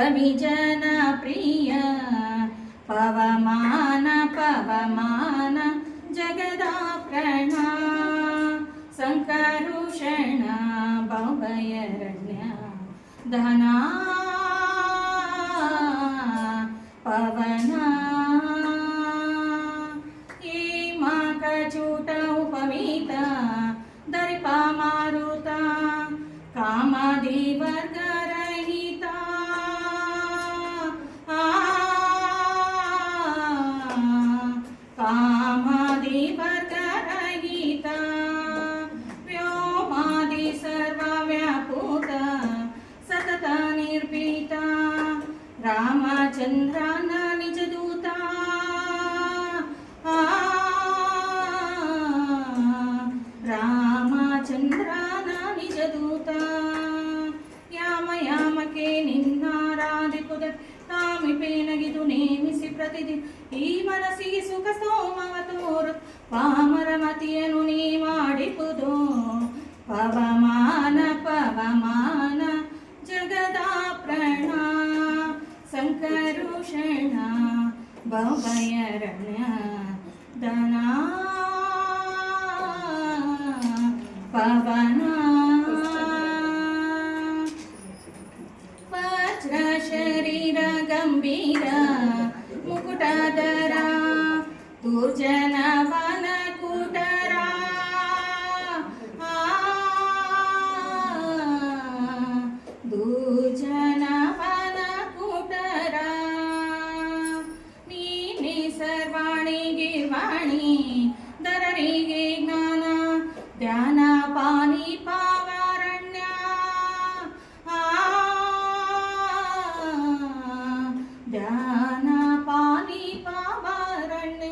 ಕೊಡು ಕವಿ ಜನ ಪ್ರಿಯ ಪವಮಾನ ಪವಮಾನ ಜಗದ ಪ್ರಣ ಸಂಕರುಷಣ ಭವಯರಣ್ಯ ದಹನ ಪವನ ಈ ಮಾಕಚೂಟ ಉಪಮೀತ ದರ್ಪ ಮಾರುತ ಕಾಮದಿ ವರ್ಗರಹಿತ ರಾಮಚಂದ್ರನ ನಿಜ ದೂತ ಆ, ರಾಮಚಂದ್ರನ ನಿಜ ದೂತ ಯಾಮ ಯಾಮಕ್ಕೆ ನಿನ್ನಾರಾಧಿಪುದ ತಾಮಿಪೇನಗಿದು ನೇಮಿಸಿ ಪ್ರತಿದಿನ ಈ ಮನಸ್ಸಿಗೆ ಸುಖ ಸೋಮವ ತೋರು ಪಾಮರ ಮತಿಯನ್ನು ನೀ ಮಾಡಿಪುದು ಪವಮಾನ ಭವಯರಣ್ಯ ದನ ಪವನ ಪಾನಿ ಪಾವಾರಣ್ಯ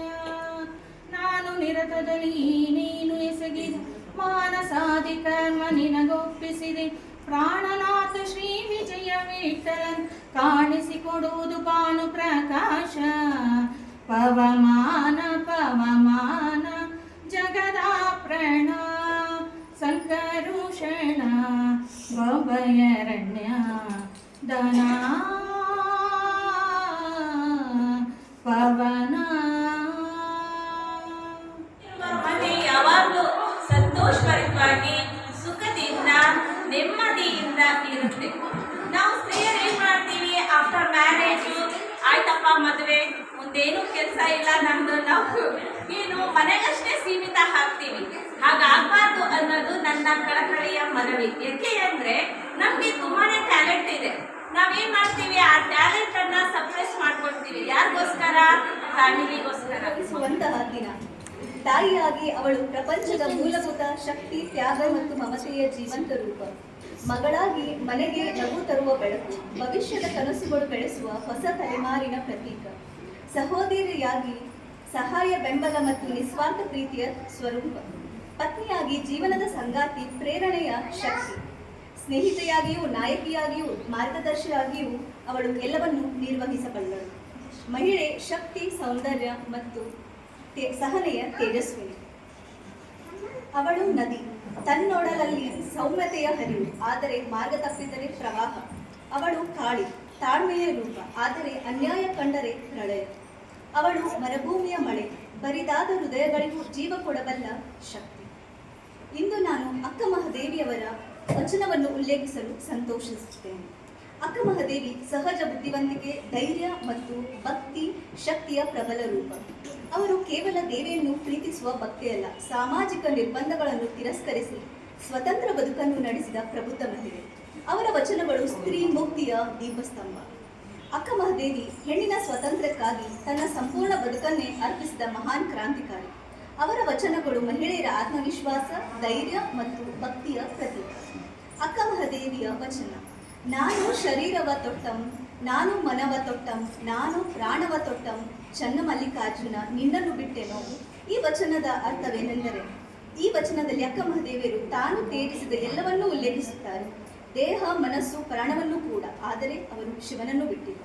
ನಾನು ನಿರತದಲ್ಲಿ ನೀನು ಎಸಗಿದ ಮಾನಸಾದಿ ಕರ್ಮ ನಿನಗೊಪ್ಪಿಸಿದೆ. ಪ್ರಾಣನಾಥ ಶ್ರೀ ವಿಜಯ ವಿಠಲನ್ ಕಾಣಿಸಿಕೊಡುವುದು ಪಾನು ಪ್ರಕಾಶ. ಪವಮಾನ ಪವಮಾನ ಜಗದ ಪ್ರಣ ಸಂಕರುಷಣ ಗೋಭಯರಣ್ಯ ದನ ಪವನ. ಮನೆ ಯಾವಾಗಲೂ ಸಂತೋಷಭರಿತವಾಗಿ, ಸುಖದಿಂದ, ನೆಮ್ಮದಿಯಿಂದ ಇರುತ್ತೆ. ನಾವು ಸ್ತ್ರೀಯರು ಏನ್ ಮಾಡ್ತೀವಿ? ಆಫ್ಟರ್ ಮ್ಯಾರೇಜ್ ಆಯ್ತಪ್ಪ ಮದುವೆ, ಮುಂದೇನು ಕೆಲಸ ಇಲ್ಲ ನಮ್ದು. ನಾವು ಏನು ಮನೆಗಷ್ಟೇ ಸೀಮಿತ ಹಾಕ್ತೀವಿ. ಹಾಗಾಗಬಾರ್ದು ಅನ್ನೋದು ನನ್ನ ಕಳಕಳಿಯ ಮನವಿ. ಯಾಕೆ ಅಂದ್ರೆ, ನಮ್ಗೆ ತುಂಬಾನೇ ಟ್ಯಾಲೆಂಟ್ ಇದೆ. ನಾವೇನ್ ಮಾಡ್ತೀವಿ? ಆ ಟ್ಯಾಲೆಂಟ್ ಅನ್ನ ಸಪ್ರೆಸ್ ಮಾಡ್ಕೊಳ್ತೀವಿ. ಯಾರಿಗೋಸ್ಕರ? ಫ್ಯಾಮಿಲಿಗೋಸ್ಕರ. ಸ್ವಂತಹ ದಿನ ತಾಯಿಯಾಗಿ ಅವಳು ಪ್ರಪಂಚದ ಮೂಲಭೂತ ಶಕ್ತಿ, ತ್ಯಾಗ ಮತ್ತು ಮಮತೆಯ ಜೀವಂತ ರೂಪ. ಮಗಳಾಗಿ ಮನೆಗೆ ನಗು ತರುವ ಬೆಳಕು, ಭವಿಷ್ಯದ ಕನಸುಗಳು ಬೆಳೆಸುವ ಹೊಸ ತಲೆಮಾರಿನ ಪ್ರತೀಕ. ಸಹೋದರಿಯಾಗಿ ಸಹಾಯ, ಬೆಂಬಲ ಮತ್ತು ನಿಸ್ವಾರ್ಥ ಪ್ರೀತಿಯ ಸ್ವರೂಪ. ಪತ್ನಿಯಾಗಿ ಜೀವನದ ಸಂಗಾತಿ, ಪ್ರೇರಣೆಯ ಶಕ್ತಿ. ಸ್ನೇಹಿತೆಯಾಗಿಯೂ, ನಾಯಕಿಯಾಗಿಯೂ, ಮಾರ್ಗದರ್ಶಿಯಾಗಿಯೂ ಅವಳು ಎಲ್ಲವನ್ನು ನಿರ್ವಹಿಸಬಲ್ಲಳು. ಮಹಿಳೆ ಶಕ್ತಿ, ಸೌಂದರ್ಯ ಮತ್ತು ಸಹನೆಯ ತೇಜಸ್ವಿನಿ. ಅವಳು ನದಿ. ತನ್ನೊಡಲಲ್ಲಿ ಸೌಮ್ಯತೆಯ ಹರಿವು, ಆದರೆ ಮಾರ್ಗ ತಪ್ಪಿದರೆ ಪ್ರವಾಹ. ಅವಳು ಕಾಳಿ, ತಾಳ್ಮೆಯ ರೂಪ, ಆದರೆ ಅನ್ಯಾಯ ಕಂಡರೆ ಪ್ರಳಯ. ಅವಳು ಮರುಭೂಮಿಯ ಮಳೆ, ಬರಿದಾದ ಹೃದಯಗಳಿಗೂ ಜೀವ ಕೊಡಬಲ್ಲ ಶಕ್ತಿ. ಇಂದು ನಾನು ಅಕ್ಕ ಮಹಾದೇವಿಯವರ ವಚನವನ್ನು ಉಲ್ಲೇಖಿಸಲು ಸಂತೋಷಿಸುತ್ತೇನೆ. ಅಕ್ಕ ಮಹಾದೇವಿ ಸಹಜ ಬುದ್ಧಿವಂತಿಕೆ, ಧೈರ್ಯ ಮತ್ತು ಭಕ್ತಿ ಶಕ್ತಿಯ ಪ್ರಬಲ ರೂಪ. ಅವರು ಕೇವಲ ದೇವಿಯನ್ನು ಪ್ರೀತಿಸುವ ಭಕ್ತಿಯಲ್ಲ, ಸಾಮಾಜಿಕ ನಿರ್ಬಂಧಗಳನ್ನು ತಿರಸ್ಕರಿಸಿ ಸ್ವತಂತ್ರ ಬದುಕನ್ನು ನಡೆಸಿದ ಪ್ರಬುದ್ಧ ಮಹಿಳೆ. ಅವರ ವಚನಗಳು ಸ್ತ್ರೀ ಮುಕ್ತಿಯ ದೀಪಸ್ತಂಭ. ಅಕ್ಕ ಮಹಾದೇವಿ ಹೆಣ್ಣಿನ ಸ್ವಾತಂತ್ರ್ಯಕ್ಕಾಗಿ ತನ್ನ ಸಂಪೂರ್ಣ ಬದುಕನ್ನೇ ಅರ್ಪಿಸಿದ ಮಹಾನ್ ಕ್ರಾಂತಿಕಾರಿ. ಅವರ ವಚನಗಳು ಮಹಿಳೆಯರ ಆತ್ಮವಿಶ್ವಾಸ, ಧೈರ್ಯ ಮತ್ತು ಭಕ್ತಿಯ ಪ್ರತೀಕ. ಅಕ್ಕ ಮಹಾದೇವಿಯ ವಚನ. ನಾನು ಶರೀರವ ತೊಟ್ಟಂ, ನಾನು ಮನವ ತೊಟ್ಟಂ, ನಾನು ಪ್ರಾಣವ ತೊಟ್ಟಂ, ಚನ್ನ ಮಲ್ಲಿಕಾರ್ಜುನ, ನಿನ್ನನ್ನು ಬಿಟ್ಟೆನೋ? ಈ ವಚನದ ಅರ್ಥವೇನೆಂದರೆ, ಈ ವಚನದಲ್ಲಿ ಅಕ್ಕ ಮಹಾದೇವಿಯರು ತಾನು ತ್ಯಜಿಸಿದ ಎಲ್ಲವನ್ನೂ ಉಲ್ಲೇಖಿಸುತ್ತಾರೆ. ದೇಹ, ಮನಸ್ಸು, ಪ್ರಾಣವನ್ನು ಕೂಡ, ಆದರೆ ಅವರು ಶಿವನನ್ನು ಬಿಟ್ಟಿಲ್ಲ.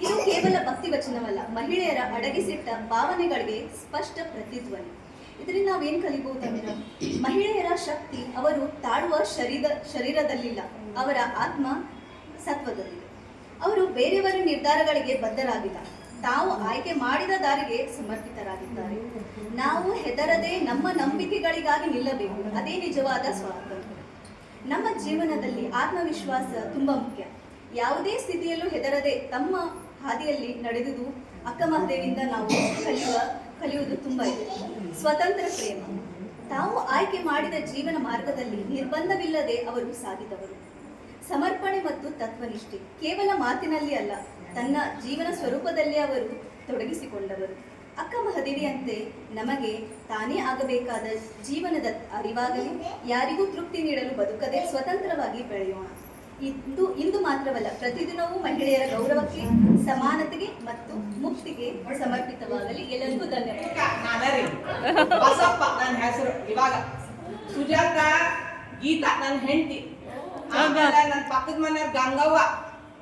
ಇದು ಕೇವಲ ಭಕ್ತಿ ವಚನವಲ್ಲ, ಮಹಿಳೆಯರ ಅಡಗಿಸಿಟ್ಟ ಭಾವನೆಗಳಿಗೆ ಸ್ಪಷ್ಟ ಪ್ರತಿಧ್ವನಿ. ಇದರಿಂದ ನಾವೇನು ಕಲಿಬಹುದು ಅಂದ್ರೆ? ಮಹಿಳೆಯರ ಶಕ್ತಿ ಅವರು ತಾಳುವ ಶರೀರ, ಶರೀರದಲ್ಲಿಲ್ಲ. ಅವರ ಆತ್ಮ ಸತ್ವದಲ್ಲಿದೆ. ಅವರು ಬೇರೆಯವರ ನಿರ್ಧಾರಗಳಿಗೆ ಬದ್ಧರಾಗಿಲ್ಲ. ತಾವು ಆಯ್ಕೆ ಮಾಡಿದ ದಾರಿಗೆ ಸಮರ್ಪಿತರಾಗಿದ್ದಾರೆ. ನಾವು ಹೆದರದೆ ನಮ್ಮ ನಂಬಿಕೆಗಳಿಗಾಗಿ ನಿಲ್ಲಬೇಕು. ಅದೇ ನಿಜವಾದ ಸ್ವಾತಂತ್ರ್ಯ. ನಮ್ಮ ಜೀವನದಲ್ಲಿ ಆತ್ಮವಿಶ್ವಾಸ ತುಂಬಾ ಮುಖ್ಯ. ಯಾವುದೇ ಸ್ಥಿತಿಯಲ್ಲೂ ಹೆದರದೆ ತಮ್ಮ ಹಾದಿಯಲ್ಲಿ ನಡೆದುದು ಅಕ್ಕ ಮಹಾದೇವಿಯಿಂದ ನಾವು ಕಲಿಯುವ, ಕಲಿಯುವುದು ತುಂಬಾ ಇದೆ. ಸ್ವತಂತ್ರ ಪ್ರೇಮ. ತಾವು ಆಯ್ಕೆ ಮಾಡಿದ ಜೀವನ ಮಾರ್ಗದಲ್ಲಿ ನಿರ್ಬಂಧವಿಲ್ಲದೆ ಅವರು ಸಾಗಿದವರು. ಸಮರ್ಪಣೆ ಮತ್ತು ತತ್ವನಿಷ್ಠೆ ಕೇವಲ ಮಾತಿನಲ್ಲಿ ಅಲ್ಲ, ತನ್ನ ಜೀವನ ಸ್ವರೂಪದಲ್ಲಿ ಅವರು ತೊಡಗಿಸಿಕೊಂಡವರು. ಅಕ್ಕ ಮಹದೇವಿಯಂತೆ ನಮಗೆ ತಾನೇ ಆಗಬೇಕಾದ ಜೀವನದ ಅರಿವಾಗಲಿ, ಯಾರಿಗೂ ತೃಪ್ತಿ ನೀಡಲು ಬದುಕದೆ ಸ್ವತಂತ್ರವಾಗಿ ಬೆಳೆಯೋಣ. ಇಂದು ಇಂದು ಮಾತ್ರವಲ್ಲ ಪ್ರತಿದಿನವೂ ಮಹಿಳೆಯರ ಗೌರವಕ್ಕೆ ಸಮಾನತೆಗೆ ಮತ್ತು ಮುಕ್ತಿಗೆ ಸಮರ್ಪಿತವಾಗಲಿ. ಎಲ್ಲರಿಗೂ ಧನ್ಯವಾದ. ನಾನರಿ ಬಸಪ್ಪ ನನ್ನ ಹೆಸರು ಇವಾಗ. ಸುಜಾತ ಗೀತಾ ನನ್ನ ಹೆಂಡತಿ. ಆಮೇಲೆ ನನ್ನ ಪಕ್ಕದ ಮನೆಯ ಗಂಗವ್ವ.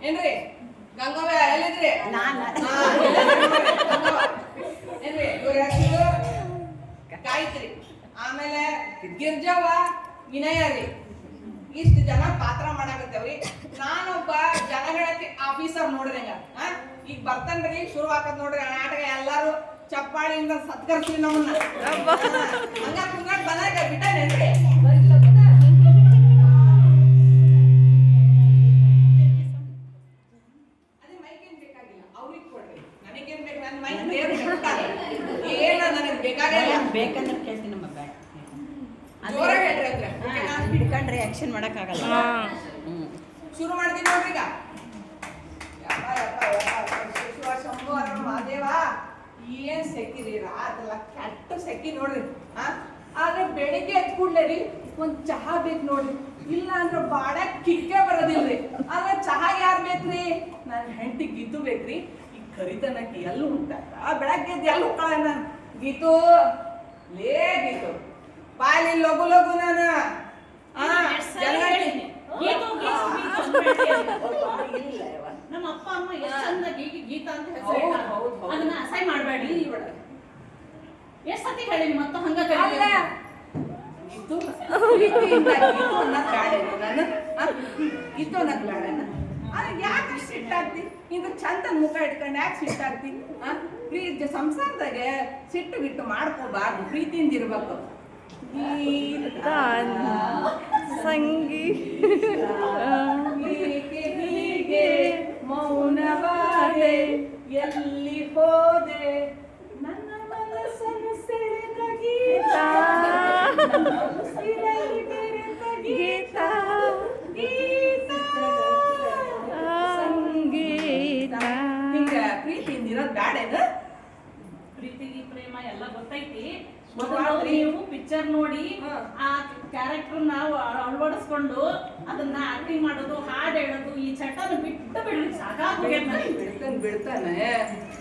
ಏನ್ರಿ? ಗಂಗವ್ವ ಎಲ್ಲಿದ್ರಿ. ಏನ್ರಿ ಇವ್ರ ಹೆಸರು? ಗಾಯತ್ರಿ. ಆಮೇಲೆ ಗಿರ್ಜವ್ವ ವಿನಯ ರೀ. ಇಷ್ಟು ಜನ ಪಾತ್ರ ಮಾಡಾಕತ್ತೇವ್ರಿ? ನಾನೊಬ್ಬ ಜನಗಣತಿ ಆಫೀಸರ್ ನೋಡ್ರಿ ಹಂಗ ಈಗ ಬರ್ತನ್ರಿ ಶುರು ಆಕತ್ ನೋಡ್ರಿ ನಾಟಕ ಎಲ್ಲಾರು ಚಪ್ಪಾಳಿಯಿಂದ ಸತ್ಕರಿಸ್ರಿ ನಮ್ಮನ್ನ. ಹಂಗ ಕುಂಗಾಡ್ ಬಂದಾಗ ಬಿಟ್ಟೇನ್ರಿ ಬೇಕಾಗಿಲ್ಲ, ಅವ್ರಿಗೆ ಕೊಡ್ರಿ. ನನಗೇನ್ ಬೇಕು? ನನ್ನ ಮೈ ಬೇಕಾಗಿಲ್ಲ ಬೇಕಂದ್ರೆ ಕೇಳ್ತೀನಿ ನಮ್ಮ ಬೇಡ ಜೋರಾಗಿ ಹೇಳ್ರಿ ಅಂದ್ರೆ ನಾನು ಹಿಡ್ಕೊಂಡ್ರೆ ಆಕ್ಷನ್ ಮಾಡೋಕ್ಕಾಗಲ್ಲ. ಶುರು ಮಾಡ್ತೀನಿ ನೋಡ್ರಿ ಈಗ. ಶಂಭು ಮಹಾದೇವ. ಏನ್ ಸೆಕಿರಿ ರಾತ್ರೆಲ್ಲ ಕೆಟ್ಟ ಸೆಕಿ ನೋಡ್ರಿ. ಆ ಆದ್ರೆ ಬೆಳಿಗ್ಗೆ ಎದ್ ಕೂಡ್ಲೆ ರೀ ಒಂದ್ ಚಹಾ ಬೇಕು ನೋಡ್ರಿ. ಇಲ್ಲ ಅಂದ್ರೆ ಬಾಡ ಕಿಕ್ಕೆ ಬರೋದಿಲ್ರಿ ಆದ್ರೆ ಚಹಾ ಯಾರ್ ಬೇಕ್ರಿ ನನ್ನ ಹೆಂಡತಿ ಗೀತು ಬೇಕ್ರಿ ಈ ಕರಿತನಕ್ಕೆ ಎಲ್ಲೂ ಉಂಟಾರ ಬೆಳಗ್ಗೆ ಎದ್ದು ಎಲ್ಲಿ ಹೋಗ್ತಾಳ ನಾನು ಗೀತು? ಲೇ ಗೀತು. ಬಾಯಲ್ಲಿ ಲಗು ಲಗು ನಾನು. ನಮ್ಮ ಅಪ್ಪ ಅಮ್ಮ ಎಷ್ಟು ಚಂದ ಗೀ- ಗೀತಾ ಅಂತ ಹೆಸರು. ಅದನ್ನ ಅಸಹ್ಯ ಮಾಡಬೇಡಿ. ಬಿಡ. ಎಷ್ಟು ಸತಿ ಹೇಳಿ ಮತ್ತೆ ಹಂಗ ಇದು ಅನ್ನೋದ್ ಬ್ಯಾಡೇನ? ಅಲ್ಲ ಯಾಕೆ ಸಿಟ್ಟಾಗ್ತಿ ಇದು ಚಂದ ಮುಖ ಇಟ್ಕೊಂಡು ಯಾಕೆ ಸಿಟ್ಟಾಗ್ತಿ ಆಗ್ತಿ? ಪ್ರೀತಿ ಸಂಸಾರದಾಗೆ ಸಿಟ್ಟು ಬಿಟ್ಟು ಮಾಡ್ಕೋಬಾರ್ದು ಪ್ರೀತಿಯಿಂದ ಇರ್ಬೇಕು. ಸಂಗೀ. ಏಕೆ ಹೀಗೆ ಮೌನವಾದೆ ಎಲ್ಲಿ ಹೋದೆ? ನನ್ನ ಮನಸ್ಸನ್ನು ಸೆಳೆದ ಗೀತ. ನೀವು ಪಿಕ್ಚರ್ ನೋಡಿ ಆ ಕ್ಯಾರೆಕ್ಟರ್ ನಾವು ಅಳವಡಿಸ್ಕೊಂಡು ಅದನ್ನ ಆಕ್ಟಿಂಗ್ ಮಾಡೋದು ಹಾಡ್ ಹೇಳೋದು ಈ ಚಟನ ಬಿಟ್ಟು ಬಿಡ್ರಿ ಸಾಕಾಗ್ತಾನೆ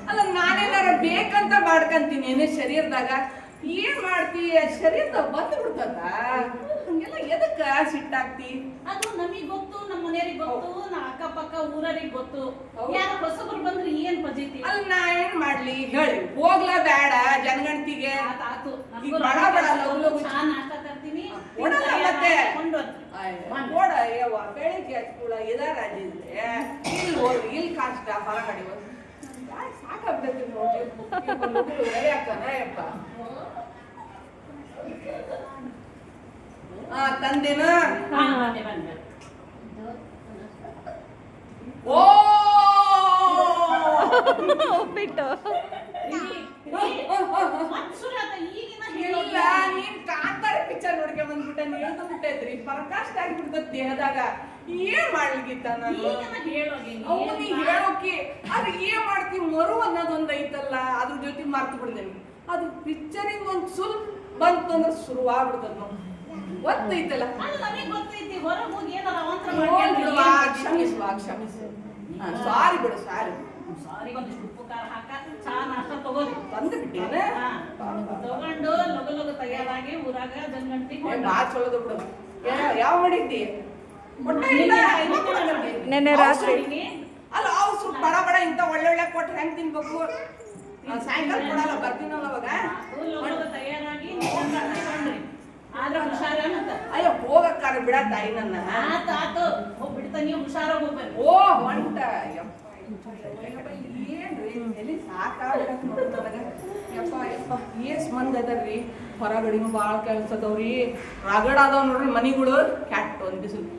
ಅಲ್ಲ ನಾನೇನಾರ ಬೇಕಂತ ಮಾಡ್ಕಂತೀನಿ ಏನೇ ಶರೀರದಾಗ. ಏನ್ ಮಾಡ್ತಿ? ಅದ್ ಬಂದ್ ಬಿಡ್ತದ? ಹಂಗೆಲ್ಲ ಎದಕ್ಕ ಸಿಟ್ಟಾಕ್ತಿ ಅದು ನಮಗ್ ಗೊತ್ತು ನಮ್ಮ ಮನೆಯವ್ರಿಗೆ ಗೊತ್ತು ನಾ ಅಕ್ಕಪಕ್ಕ ಊರವ್ರಿಗೆ ಗೊತ್ತು. ಯಾರು ಹೊಸಬ್ರು ಬಂದ್ರೆ ಏನ್ ಪಜೀತಿ ಅಲ್ಲಿ ನಾ ಏನ್ ಮಾಡ್ಲಿ? ಹೇಳಿ. ಹೋಗ್ಲಾ ಬೇಡ ಜನಗಣತಿಗೆ. ಆತ್ ಬಡ ಬಡ ನಾಷ್ಟ ತರ್ತೀನಿ. ಓಡಲ್ಲ ಮತ್ತೆ. ಓಡ ನೋಡ ಯವ್ವ ಬೆಳಿಗ್ಗೆ ಹಚ್ಕೂಳ ಇದಾರಾಜಿದ್ರೆ ಇಲ್ಲಿ ಹೋಗಿ ಇಲ್ಲಿ ಕಾಷ್ಟ ಹೊರಗಡೆ ಹೋಗಿ ಸಾಕಾಗ್ಬಿಟ್ಟೈತಿ ನೋಡಿ ಯಾಕಂದ್ರೆ ಯಪ್ಪ ಆ ತಂದೇನ? ಓ! ಹೇಳೋಲ್ಲ ನೀನ್ ಕಾಂತಾರ ಪಿಕ್ಚರ್ ನೋಡ್ಕೊಂಡ್ ಬಂದ್ಬಿಟ್ಟೆ ನೀಳ್ದು ಬಿಟ್ಟೈತ್ರಿ ಪರಕಾಷ್ಟ ಆಗ್ಬಿಡ್ತದ ದೇಹದಾಗ. ಏನ್ ಮಾಡ್ಲಿಕ್ಕಿತ್ತ ನಾನು? ಈಗಿನ ಹೇಳೋಗೆ ನೀ ಅವು ನೀ ಏನ್ ಹೇಳೋಕೆ. ಅದು ಏನ್ ಮಾಡ್ತಿ? ಮರು ಅನ್ನೋದೊಂದ್ ಐತಲ್ಲ ಅದ್ರ ಜೊತೆ ಮರ್ತು ಬಿಡ್ತೇನೆ ಅದು ಪಿಕ್ಚರಿಗೆ ಒಂದ್ ಸ್ವಲ್ಪ ಬಂತು ಅಂದ್ರೆ ಶುರುವಾಗ್ಬಿಡ್ತದ ನಾವು ಗೊತ್ತೈತಲ್ಲ? ನೋಡ್ಬಿಡುವ, ಕ್ಷಮಿಸುವ ಕ್ಷಮಿಸು ಸಾರಿ ಬಿಡು ಸಾರಿ ಸಾರಿ ಒಂದಿಷ್ಟು ಉಪ್ಪು ಖಾರ ಹಾಕ ಚಾ ನಾಷ್ಟ ತಗೋರಿ ತಂದು ಬಿಟ್ಟೇನೆ ತಗೊಂಡು ಲಗು ಲಗು ತಯಾರಾಗಿ ಊರಾಗ ಜಂಗಂಟಿ ಬಾ ಚಲೋದು ಬಿಡು. ಯಾವ ಮಾಡಿದ್ದಿ. ನೆನ್ನೆ ರಾತ್ರಿ. ಅಲ್ಲ ಅವು ಸ್ವಲ್ಪ ಬಡ ಬಡ ಇಂಥ ಒಳ್ಳೊಳ್ಳೆ ಕೊಟ್ರೆ ಹೆಂಗ್ ತಿನ್ಬೇಕು? ಸಾಯಂಕಾಲ ಕೊಡಲ್ಲ ಬರ್ತೀನಲ್ಲ ಅವಾಗ? ಲಗು ತಯಾರಾಗಿ ಆದ್ರೆ ಹುಷಾರ ಅಂತ. ಅಯ್ಯೋ ಹೋಗಕ್ಕಾರ ಬಿಡ ತಾಯಿ ನನ್ನ. ಆತ ಆತು ಹೋಗಿ ಬಿಡ್ತಾನೆ ನೀವು ಹುಷಾರಾಗಿ ಹೋಗ್ಬೇಕು. ಓ ಹೊಂಟ. ಯಪ್ಪ ಏನ್ರಿ? ಎಲ್ಲಿ ಸಾಕಾಗ್ಬಿಡತ್ ನೋಡ್ ನನಗ. ಯಪ್ಪ ಯಪ್ಪ ಏಸ್ ಮಂದಿ ಅದಾರ್ರಿ. ಹೊರಗಡೆನು ಭಾಳ ಕೆಲಸ ಅದಾವ್ರಿ. ರಗಡ ಅದಾವ ನೋಡ್ರಿ ಮನಿಗಳು. ಕ್ಯಾಟ್ ಒಂದ್ ಬಿಸಿಲು.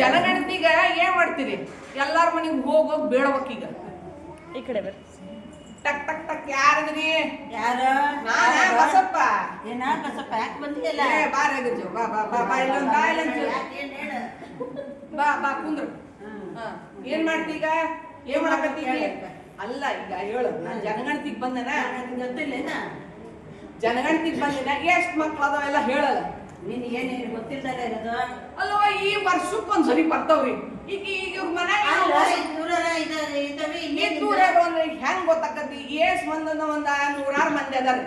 ಜನಗಣತಿಗ ಏನ್ ಮಾಡ್ತೀರಿ? ಎಲ್ಲಾರ ಮನಿಗ್ ಹೋಗ್ ಹೋಗಿ ಬೇಡಬೇಕೀಗ ಈ ಕಡೆ ಬರ್ರಿ. ಟಕ್ ಟಕ್ ಟಕ್ ಯಾರದ್ರಿ? ಯಾರ? ನಾನ ಬಸಪ್ಪ. ಏನ ಬಸಪ್ಪ? ಯಾಕೆ ಬಂದಿಲ್ಲ? ಏ ಬಾ ಬಾ ಬಾ ಬಾ ಬಾ ಇಲ್ಲೊಂದ್ ಬಾ ಇಲ್ಲೊಂದ್ ಏನ್ ಹೇಳು? ಬಾ ಬಾ ಕುಂದ್ರು. ಹಾ. ಏನ್ ಮಾಡ್ತೀಗ ಏನ್ ಮಾಡಕತ್ತೀವಿ ಅಲ್ಲ ಈಗ ಹೇಳು. ನಾನು ಜನಗಣತಿಗ್ ಬಂದನ. ಗೊತ್ತಿಲ್ಲೇನ ಜನಗಣತಿಗ್ ಬಂದಿನ. ಎಷ್ಟ್ ಮಕ್ಳು ಅದಾವೆಲ್ಲ ಹೇಳಲ್ಲ. ನಿನ್ ಏನೇನು ಗೊತ್ತಿಲ್ದಲ್ಲ ಇರೋದು? ಅಲ್ವಾ ಈ ವರ್ಷಕ್ಕೊಂದ್ ಸರಿ ಬರ್ತಾವ್ರಿ. ಈಗ ಈಗ ಇವ್ರ ಮನ್ಯಾಗ ಅಲ್ಲ, ಇದ್ ದೂರಾರ ಇದ- ಇದಾವೆ, ಇನ್ನೇನ್ ಇದಾವೆ? ಹೆಂಗ್ ಗೊತ್ತಾಕತಿ ಏಸ್ ಮಂದನ ಒಂದ ನೂರಾರು ಮಂದಿ ಅದಾರ.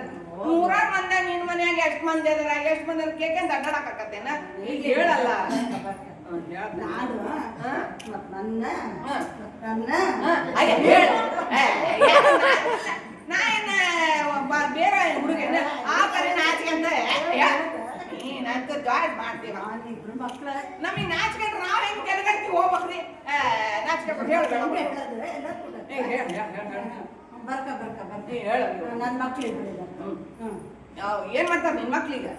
ನೂರಾರು ಮಂದಿ ನಿನ್ ಮನ್ಯಾಗ ಎಷ್ಟ್ ಮಂದಿ ಅದಾರ? ಎಷ್ಟ್ ಮಂದಿ ಅದಾರ? ಕೇಕಂತ ಅಡ್ಡಾಡಕತ್ತೇನ ಈಗ ಹೇಳಲ್ಲ ಹ್ಮ್. ನಾನು ಹಾ? ಮತ್ ನನ್ನ ಹಾ. ನನ್ನ. ಹಾ, ಅಯ್ಯ, ಹೇಳು. ಏ, ಯಾಕೆ ನಾ- ನಾ ಏನ ಒಬ್ಬ ಬೇರೆ ಹುಡುಗನ? ಆ ಕರೆ ನಾಚ್ಕೊಂತ ನೀನಂತ ಜಾಯ್ ಮಾಡ್ತೀವ ನಾನಿಬ್ರು ಮಕ್ಳ ನಮಗೆ ನಾಚ್ಕೊಂಡ್ರೆ ನಾವ್ ಹೆಂಗ್ ಕೆಳಗಡ್ತಿ ಹೋಗ್ಬೇಕ್ರಿ? ಏ, ನಾಚ್ಕೊಂಡ್ಬಿಟ್ಟು ಹೇಳ್ಬೇಡ. ಎಲ್ಲ ಕೂಡ. ಬರ್ಕ ಬರ್ಕ ಬರ್ಕ. ಹೇಳು. ನನ್ನ ಮಕ್ಳು ಇಬ್ರು ಇದಾರೆ. ಹ್ಮ್. ಹ್ಮ್. ಯಾವ ಏನ್ ಮಾಡ್ತಾರ ನಿನ್ ಮಕ್ಳಿಗೆ?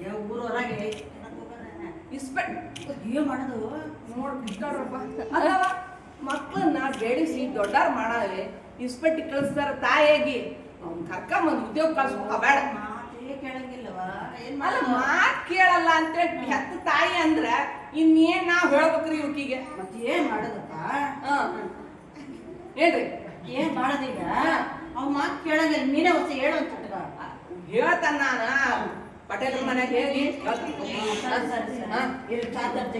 ಏ, ಊರೊಳಗೆ ಇಸ್ಪೆಟ್ ಏನ್ ಮಾಡೋದು? ನೋಡಿ ಬಿಟ್ಟಾಡ್ರಪ್ಪ ಅಲ್ಲವ? ಮಕ್ಕಳನ್ನ ಬೆಳೆಸಿ ದೊಡ್ಡಾರ್ ಮಾಡಾವೆ. ಇಸ್ಪೆಟ್ಟಿ ಕಳಿಸ್ತಾರ ತಾಯಿಯಾಗಿ ಅವ್ನ್ ಕರ್ಕೊಂಬಂದು ಉದ್ಯೋಗ ಕಳ್ಸ್ಬೇಕ ಬೇಡ. ಮಾತೇ ಏನ್ ಅಲ್ಲ ಮಾತ್ ಕೇಳಲ್ಲ ಅಂತ ಹೆತ್ತ ತಾಯಿ ಅಂದ್ರ ಇನ್ನೇನ್ ನಾವ್ ಹೇಳ್ಬೇಕ್ರಿ ಇವಕಿಗೆ? ಮತ್ತೆ ಏನ್ ಮಾಡೋದಪ್ಪ? ಹಾ. ಏನ್ರಿ ಏನ್ ಮಾಡೋದೀಗ? ಅವ್ ಮಾತ್ ಕೇಳಂಗಿಲ್ಲ ನೀನೇ ಹೊಸ ಹೇಳು ಅಂತ ಹೇಳ್ತಾನ ನಾನ. ಪಟೇಲ್ ಮನೆಗೆ ಹೇಳಿ.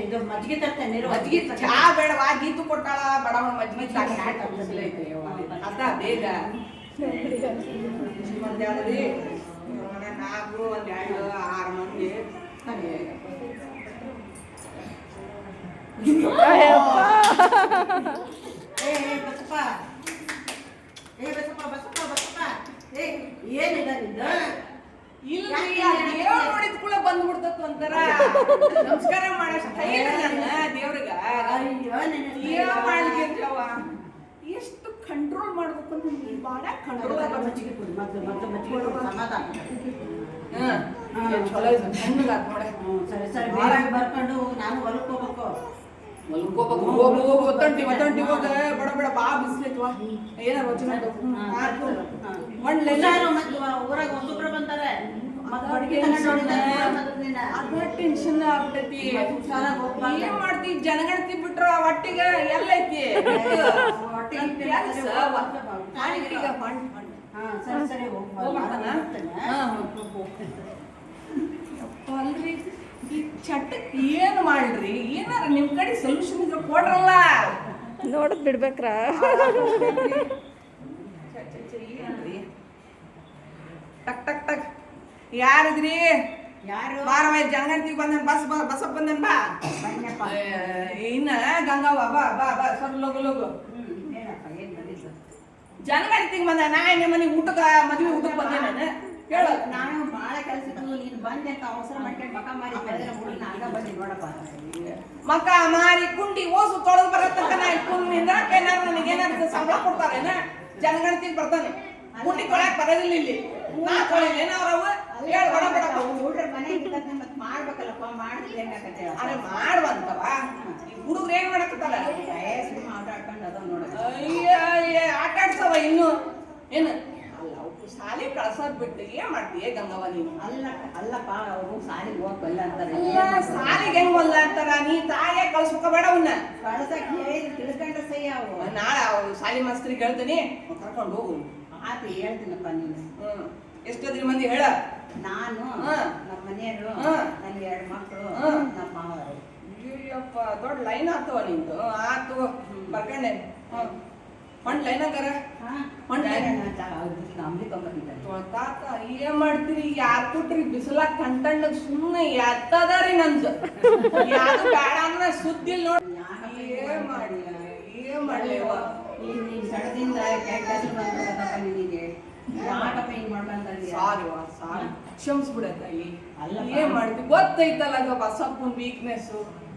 ಇದು ಮಜ್ಜಿಗೆ ತರ್ತೇನೆ ಮಜ್ಗಿ ಚಾ ಬೇಡವಾ? ಗೀತು ಕೊಟ್ಟಾಳ ಬಡವ ಮಜ್ಜಿಗೆ ಬಿಸಿಲೈತೆ ಅದ ಬೇಗ. ನಾಲ್ಕು ಒಂದ್ ಎರಡು ಆರು ಮಂದಿ. ಏ ಬಸಪ್ಪ. ಏ ಬಸಪ್ಪ ಬಸಪ್ಪ ಬಸಪ್ಪ. ಏ ಏನಿಲ್ಲ ಇಲ್ಲ ದೇವ್ರ ನೋಡಿದ ಕೂಡ ಬಂದ್ಬಿಡ್ತತ್ ಒಂಥರ. ನಮಸ್ಕಾರ ಮಾಡೋ ಸ್ಟೈಲ್ ನನ್ನ ದೇವ್ರಿಗ. ಅಯ್ಯೋ ಮಾಡ್ಲಿಕ್ಕೆ? ಎಷ್ಟು ಕಂಟ್ರೋಲ್ ಮಾಡ್ಬೇಕು ಅಂತ ಬಾಳ ಕಂಟ್ರೋಲ್ ಮಜ್ಜಿಗೆ ಮತ್ತೆ ಮಜ್ಜಿಗೆ ಸಮಾಧಾನ. ಚಲೋ ಇದೆ ನೋಡ. ಸರಿ ಸರಿ. ಬೇರೆ ಬರ್ಕೊಂಡು ನಾನು ಹೊಲಕ್ಕೆ ಹೋಗ್ಬೇಕು. ಮಲ್ಕೋಬೇಕು ಹೋಗು ಹೋಗು ಒತ್ತಂಟಿ ಒತ್ತಂಟಿ ಹೋಗ. ಬಡ ಬಡ. ಬಾ ಬಿಸ್ಲೈತ್ವಾ ಏನಾರ ವಚನ ಊರಾಗ ಬಂತಾರೆ ಅದ ಟೆನ್ಷನ್ ಆಗ್ಬಿಟ್ಟೈತಿ ಮತ್ತೆ ಏನ್ ಮಾಡ್ತಿ? ಜನಗಣತಿ ಬಿಟ್ರ ಒಟ್ಟಿಗೆ ಎಲ್ಲೈತಿ. ಹೊಟ್ಟಿಗೆ ಹೊಂಟ್ ಹೊಂಟ್. ಹಾ ಸರಿ ಸರಿ ಹೋಗ್ಬಾರ್ದು. ಹೋಗ್ಬಿಡ್ತಾನ? ನಾನು ಹಾ, ಹೋಗ್, ಹೋಗ್. ಯಪ್ಪ, ಅಲ್ರಿ ಈ ಚಟಕ್ ಏನ್ ಮಾಡ್ರಿ ಏನಾರ ನಿಮ್ ಕಡೆ ಸೊಲ್ಯೂಷನ್ ಇದ್ರೆ ಕೊಡ್ರಲ್ಲ ನೋಡಕ್ ಬಿಡ್ಬೇಕ್ರ ಟಕ್ ಟಕ್ ಟಕ್ ಯಾರಿದ್ರಿ ಯಾರು ಬಾರವ ಜನಗಣತಿಗೆ ಬಂದನ್ ಬಸ್ ಬ- ಬಸಪ್ಪ ಬಂದನ್ ಬಾ ಇನ್ನ ಗಂಗವ್ವ ಬಾ ಬಾ ಬಾ ಸರ್ ಲಗು ಲಗು ಹ್ಮ್, ಏನಪ್ಪ ಏನ್ ಬಂದಿದ್ದು ಜನಗಣತಿಗೆ ಬಂದ ನಾ ನಿಮ್ಮ ಮನೆಗೆ ಊಟಕ್ಕೆ, ಮದ್ವೆ ಊಟಕ್ಕೆ ಬಂದೆ ನಾನು. ಹೇಳು, ನಾನು ಭಾಳ ಕೆಲಸ ನೀನು ಬಂದೆ ಅಂತ ಅವಸರ ಮಾಡ್ಕೊಂಡು ಮಕ ಮಾರಿ ಬೆಳೆದ್ರೆ ಮುಡಿ ನಾಗ ಬಂದಿ, ನೋಡಪ್ಪ. ಮಕ ಮಾರಿ ಕುಂಡಿ ಓಸು ತೊಳೆದು ಬರತ್ತಕ್ಕ ನಾ ಕುಂಡ್ ನಿಂದ್ರಕ್ಕೆ ಏನಾರು ನನಗೆ ಏನಾರು ಸಂಬಳ ಕೊಡ್ತಾರೇನ? ಜನಗಣತಿಗೆ ಬರ್ತಾನೆ. ತೊಳ್ಯಾಕ ಬರೋದಿಲ್ಲ ಇಲ್ಲಿ. ಮತ್ತೆ ಮಾಡ್ಬೇಕಲ್ಲಪ್ಪ ಮಾಡಿದ್ರೆ ಹೆಂಗಾಗತ್ತೆ ಅರೆ ಮಾಡುವಂತವ? ಈ ಹುಡುಗ್ರು ಏನ್ ಮಾಡಕತ್ತಾರ? ಸುಮ್ಮ ಆಟ ಆಡ್ಕೊಂಡು ಅದ ನೋಡ. ಆಟ ಆಡ್ಸವ ಇನ್ನು? ಏನು? ಅಲ್ಲ ಅವ್ಕು ಶಾಲೆ ಕಳ್ಸೋದ್ ಬಿಟ್ಟು ಏನ್ ಮಾಡ್ತೀಯ ಗಂಗವ್ವ ನೀನು? ಅಲ್ಲ ಅಲ್ಲಪ್ಪ ಅವರು ಸಾಲಿಗೆ ಹೋಗಲ್ಲ ಅಂತಾರೆ. ಸಾಲಿಗೆ ಹೆಂಗ್ ಒಲ್ಲ ಅಂತಾರ? ನೀ ತಾಯೇ ಕಳ್ಸ್ಬೇಕ ಬೇಡ ಅವನ್ನ ಕಳ್ಸಕ್ ಹೇಳಿದ್ರೆ ತಿಳ್ಕೊಂಡ ಸೈ ಅವು ನಾಳೆ ಅವ್ರು ಶಾಲಿ ಮಾಸ್ತರಿಗೆ ಹೇಳ್ತೀನಿ ಕರ್ಕೊಂಡು ಹೋಗು. ಆತ ಹೇಳ್ತೀನಪ್ಪ ನೀನು. ಹ್ಮ್. ಎಷ್ಟೊತ್ತಿಗೆ ಮಂದಿ ಹೇಳ? ನಾನು ಹಾ. ನಮ್ಮ ಮನೆಯವರು ಹಾ. ನನಗೆ ಎರಡು ಮಕ್ಕಳು ಹಾ. ನಮ್ಮ ಮಾವರು. ಅಯ್ಯಪ್ಪ ದೊಡ್ಡ ಲೈನ್ ಆಗ್ತವ ನಿಂದು. ಆತು ಬರ್ಕಂಡೆ ಮಣ್ಣು ಲೈನ್ ಹಾಕಾರ? ಲೈನ್ ಅಂಬಿ ತೊಗೊಂಡಿದ್ದಾರೆ ತಾತ ಏನ್ ಮಾಡ್ತೀರಿ? ಯಾರ್ ಕೊಟ್ರಿ? ಬಿಸಿಲಾಗ ಕಂಟಣ್ಣಗ್ ಸುಮ್ಮನೆ ಎತ್ತದಾರಿ ನಂದು. ಯಾರು ಬೇಡ ಅಂದ್ರೆ ಸುದ್ದಿಲ್ ನೋಡಿ ಏನ್ ಮಾಡಿ ಏನ್ ಮಾಡ್ಲೇವ ಈ ನೀನ್ ಸಡದಿಂದ ಕೆಟ್ಟ ಹೆಸರು ಬಂದ್ಬಿಡತ್ತಪ್ಪ ನಿನಗೆ. ಯಾಕಪ್ಪ ಹಿಂಗ್ ಮಾಡ್ಬಂದ್ರೆ ಸಾರಿ ವಾ ಸಾರಿ. ಕ್ಷಮಿಸ್ಬಿಡ ತಾಯಿ ಅಲ್ಲಪ್ಪ. ಏನ್ ಮಾಡ್ತಿ? ಗೊತ್ತೈತಲ್ಲ ಅದು ಬಸಪ್ಪನ್ ವೀಕ್ನೆಸ್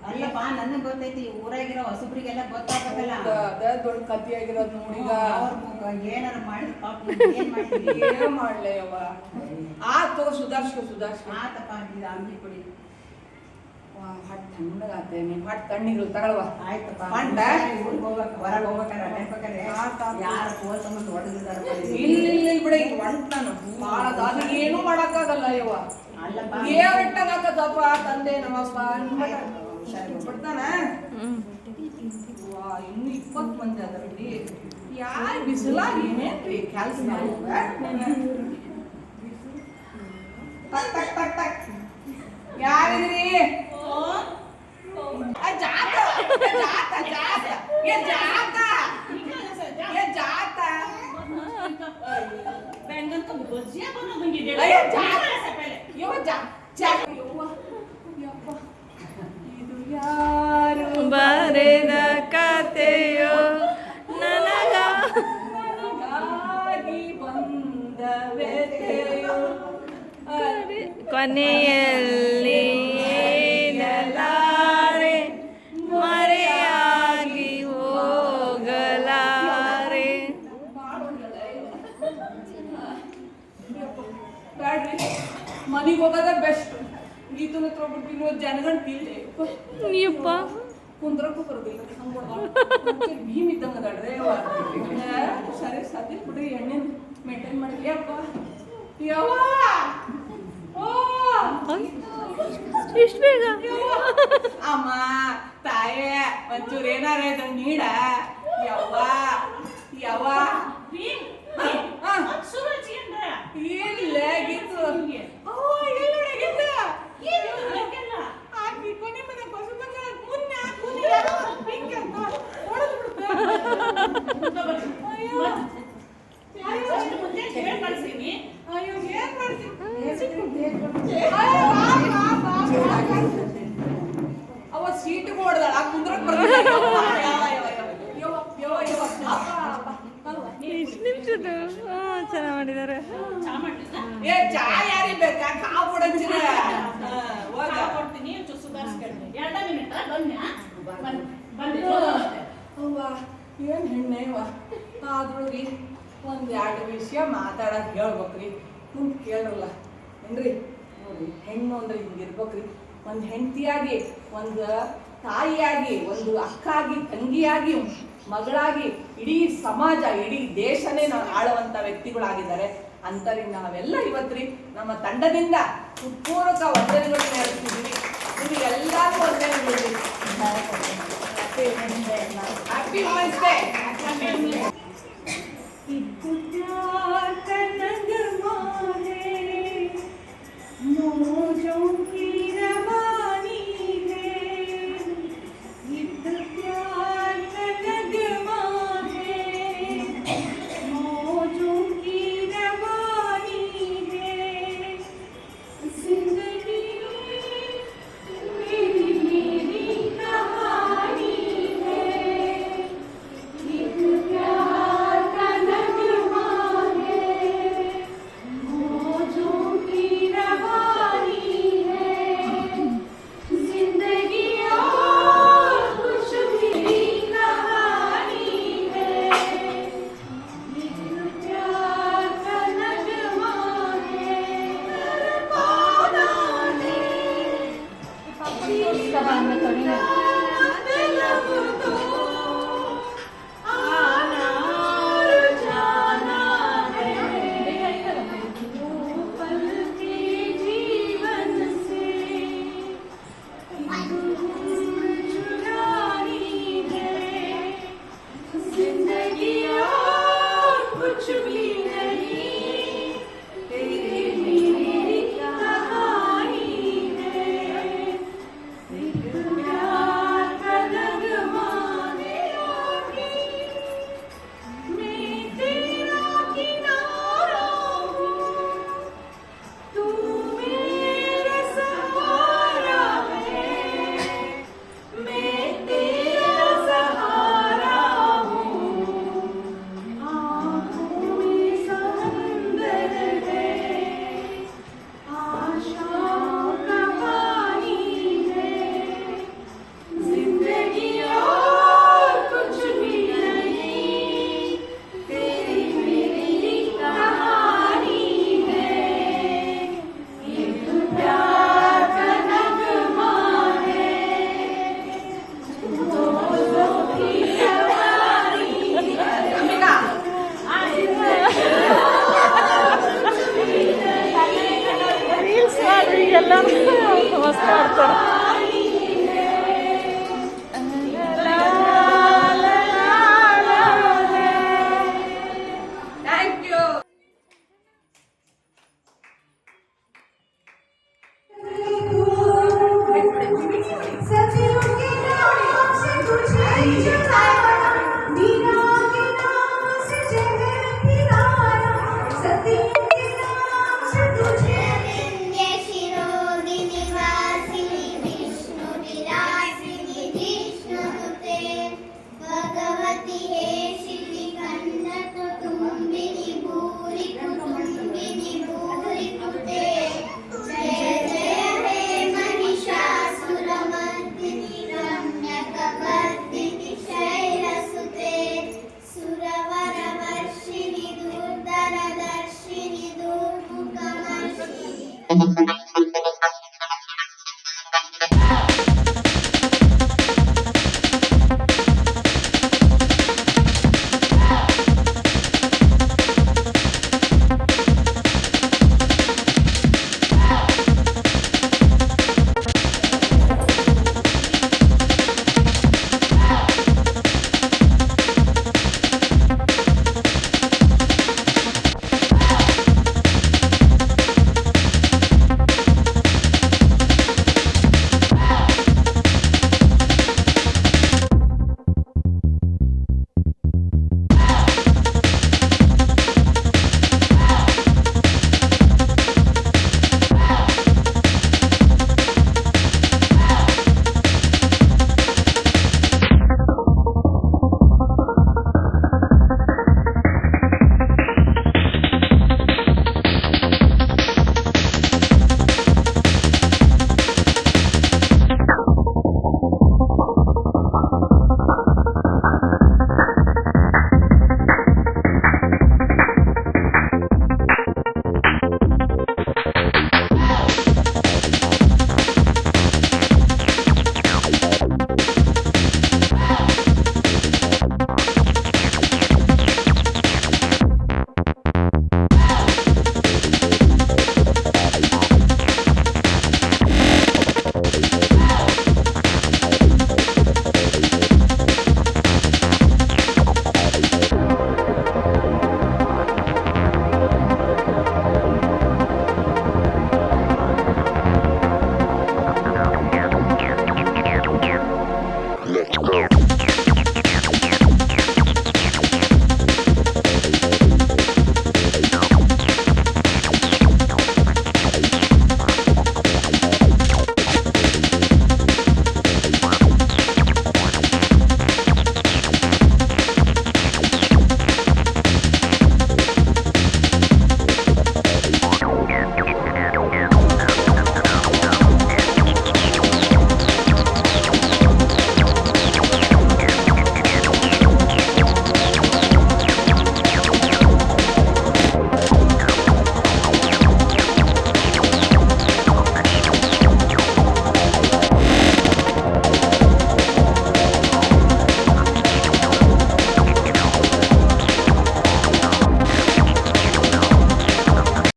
ಅಲ್ಲಪ್ಪ ನನಗೆ ಗೊತ್ತೈತಿ ಊರಾಗಿರೋ ಹೊಸಬ್ರಿಗೆಲ್ಲ ಗೊತ್ತಾಗಬೇಕಲ್ಲ. ಅದ ದೊಡ್ಡ ಕತಿ ಆಗಿರೋದ್ ನೋಡೀಗ ಅವ್ರ ಏನಾರ ಪಾಪ ಏನ್ ಮಾಡ್ಲೇ ಏನ್ ಮಾಡ್ಲೇ ಯವ್ವ? ಆತು ಸುಧಾರ್ಸ್ಕೊ ಸುಧಾರ್ಸ್ಕೊ. ಆತಪ್ಪ ಇದು ಅಂಗಿ ಕೊಡಿ. ವಾ ಹಟ್ ನೀನು ತಗೊಳ್ವ. ಹೋಗ್ಬೇಕು ಹೊರಗೆ ಹೋಗ್ಬೇಕಾರೆ. ಯಾರು ಫೋನ್ ಇಲ್ಲ ಇಲ್ಲ ಬಿಡ ಈಗ ಅದ ಏನು ಮಾಡಕ್ಕಾಗಲ್ಲ ಅಲ್ಲಪ್ಪ. ತಂದೆ ನಮ್ಮಪ್ಪ. ಬಿಡ್ತಾನ ಇನ್ನು ಇಪ್ಪತ್ ಮಂದಿ ಅದರಲ್ಲಿ. ಯಾರು ಬಿಸಿಲ ಏನೇನ್ರಿ ಕೆಲ್ಸ ಟಕ್ ಟಕ್ ಟಕ್ ಟಕ್ ಯಾರಿದ್ರಿ? ಬರೆದ ಕತೆಯೋ ನನಗ ಬಂದ ಕೊನೆಯಲ್ಲಿ ಮನಿಗೆ ಹೋಗೋದ ಬೆಸ್ಟ್ ಗೀತನ ಹತ್ರ ಬಿಟ್ಟಿರೋ ಜನಗಣ್ ತಿಳ್ಳಿ ನೀವಪ್ಪ ಕುಂದ್ರಕ್ಕೂ ಬರೋದಿಲ್ಲ ಭೀಮ್ ಇದ್ದಂಗ ಅದಾಡ್ರೆ ಸರಿ ಸದ್ಯ ಬಿಡ್ರಿ ಎಣ್ಣೆ ಮೇಂಟೈನ್ ಮಾಡಿ ಅಪ್ಪ ಯವ್ವ! ಓ! ಇಷ್ಟು ಬೇಗ? ಅಮ್ಮ ತಾಯೇ ಒಂಚೂರು ಏನಾರ ಇದ್ರ ನೀಡ. ಯವ್ವ ಯವ್ವ. ಏನಿಲ್ಲ. ಇಲ್ಲ ಗೀತು ಅವ್ವ, ಇಲ್ಲ ನೋಡು ಗೀತು. ಆಕಿ ಕೊನೆ ಮನೆ ಬಸು ಬಂಗಾಳ ಮುನ್ನೆ ಹಾಕ್ಕೊನೆ ಯಾರೋ ಪಿಂಕ್ ಅಂತ ಹೊಡೆದು ಬಿಡ್ತಾ. ಅಯ್ಯೋ. ಅಯ್ಯೋ, ಏನ್ ಮಾಡ್ತೀನಿ? ಅಯ್ಯೋ, ಬಾ, ಬಾ, ಬಾ, ಬಾ. ಅವ ಸೀಟಿಗೆ ಹೊಡ್ದಾಳ ಕುಂದ್ರಕ್ ಬರ್ಲಿಲ್ಲ. ಯವ್ವ, ಯವ್ವ, ಯವ್ವ, ಯವ್ವ, ಯವ್ವ, ಯವ್ವ. ಅಪ್ಪ, ಅಪ್ಪ, ಅಲ್ವಾ? ಎಷ್ಟು ನಿಮಿಷದ್ದು ಹ್ಞೂ ಚೆನ್ನಾಗಿ ಮಾಡಿದ್ದಾರೆ ಏ ಚಾ ಯಾರಿಗ್ ಬೇಕಾ ಕಾವು ಕೊಡಂಜಿರ ಹೋಗ ಕೊಡ್ತೀನಿ ಒಂಚೂರು ಸುಧಾರಿಸ್ಕೊಳ್ರಿ ಎರಡ ಮಿನಿಟ್ ಬನ್ನಿ ಬಂದಿ ಅವ್ವ ಏನ್ ಹೆಣ್ಣೆವ್ವ ಆದ್ರೂರಿ ಒಂದ್ ಎರಡು ಮಾತಾಡಕ್ ಹೇಳ್ಬೇಕ್ರಿ. ಕುಂತು ಕೇಳಲ್ಲ. ಏನ್ರಿ? ನೋಡ್ರಿ ಹೆಣ್ಣು ಅಂದ್ರೆ ಹಿಂಗಿರ್ಬೇಕ್ರಿ ಒಂದ್ ಹೆಂಡತಿಯಾಗಿ ಒಂದ್ ತಾಯಿಯಾಗಿ ಒಂದು ಅಕ್ಕಾಗಿ ತಂಗಿಯಾಗಿ ಮಗಳಾಗಿ ಇಡೀ ಸಮಾಜ ಇಡೀ ದೇಶನೇ ನಾವು ಆಳುವಂಥ ವ್ಯಕ್ತಿಗಳಾಗಿದ್ದಾರೆ. ಅಂತರಿಗೆ ನಾವೆಲ್ಲ ಇವತ್ರಿ ನಮ್ಮ ತಂಡದಿಂದ ವಂದನೆಗಳನ್ನ ಹೇಳ್ತಿದ್ದೀವಿ ನಿಮಗೆಲ್ಲರಿಗೂ ವಂದನೆಗಳು ಹ್ಯಾಪಿ ವುಮೆನ್ಸ್ ಡೇ